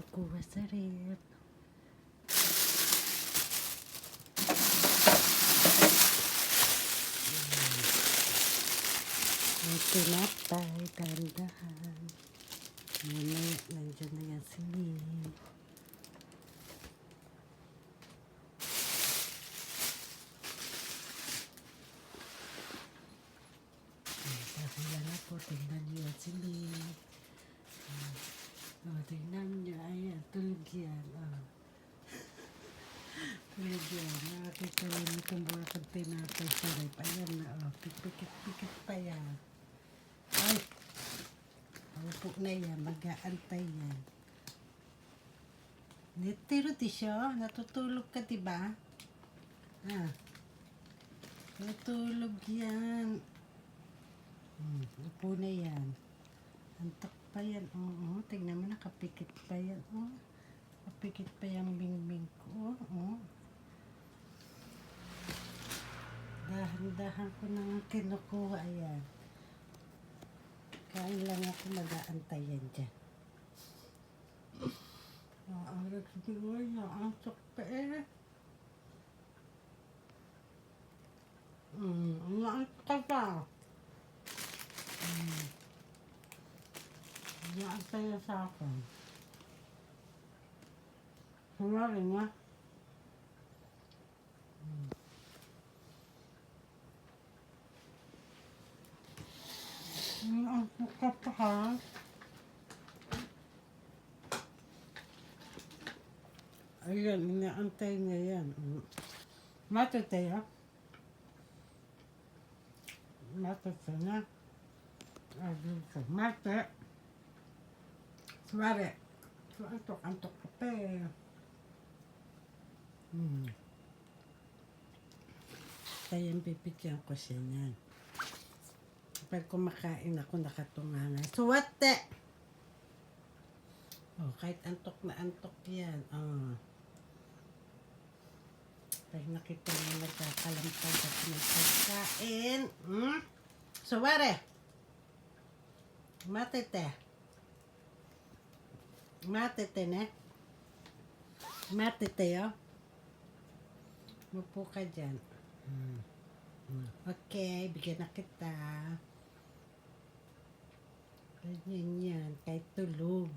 kukuha sa rep. May tinapay, dahan-dahan. Mamaya, nandiyan na yan si Lee. Dahil na po, tingnan niyo yan si Lee. Ah, Oh, tingnan niyo, ayan, tulog yan. Oh. Tulog yan. Nakakita niyo kung bakit tinapay sa rep. Ayan na, oh. Pikit-pikit pa yan. Ay! Upo na yan. Mag-aantay yan. Nitiro di siya. Natutulog ka, diba? Ah. Natulog yan. Hmm, upo na yan. Antok pa yan. Oo, tingnan mo, nakapikit pa yan. Oh, nakapikit pa yung bingbing ko. Oo. Dahan-dahan ko nang kinukuha yan. Kain lang ako mag-aantay yan dyan. Ang nagsiguro na ang pa eh. Hmm, ang ka pa. Hmm. Naantay na sa akin. Sumari nga. Hmm, ang suka pa ha. Ayan, inaantay niya yan. Mm. Matutay ha. Matutay na. Ayun sa mate. Suwari. So, antok-antok ka pa eh. Hmm. Kaya pipigyan ko siya niyan. Pag kumakain ako, nakatungangan. Suwate! Oh, kahit antok na antok yan. Oh. Pag nakita mo nagkakalampag at may pagkain. Hmm? Suwari! Matete. Matete ne. Matete yo. Mupo ka dyan. Hmm. Hmm. Okay, bigyan na kita. Ganyan yan, kahit tulog.